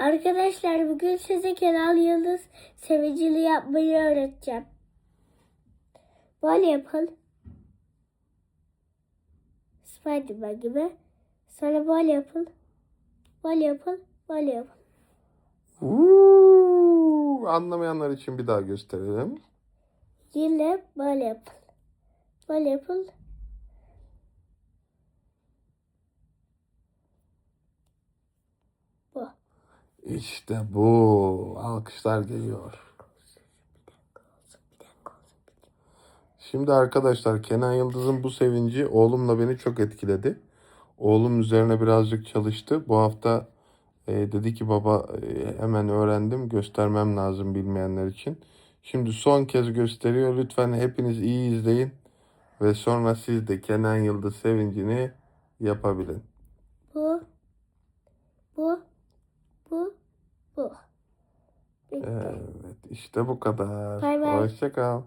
Arkadaşlar bugün size Kenan Yıldız sevicili yapmayı öğreteceğim. Böyle yapın. Spiderman gibi. Sonra böyle yapın. Böyle yapın. Böyle yapın. Uuu, anlamayanlar için bir daha gösterelim. Yine böyle yapın. Böyle yapın. Bu. İşte bu. Alkışlar geliyor. Şimdi arkadaşlar Kenan Yıldız'ın bu sevinci oğlumla beni çok etkiledi. Oğlum üzerine birazcık çalıştı. Bu hafta e, dedi ki baba e, hemen öğrendim göstermem lazım bilmeyenler için. Şimdi son kez gösteriyor. Lütfen hepiniz iyi izleyin. Ve sonra siz de Kenan Yıldız sevincini yapabilin. Bu. Bu. Bu. Bu. Bitti. Evet işte bu kadar. Bay bay. Hoşça kal.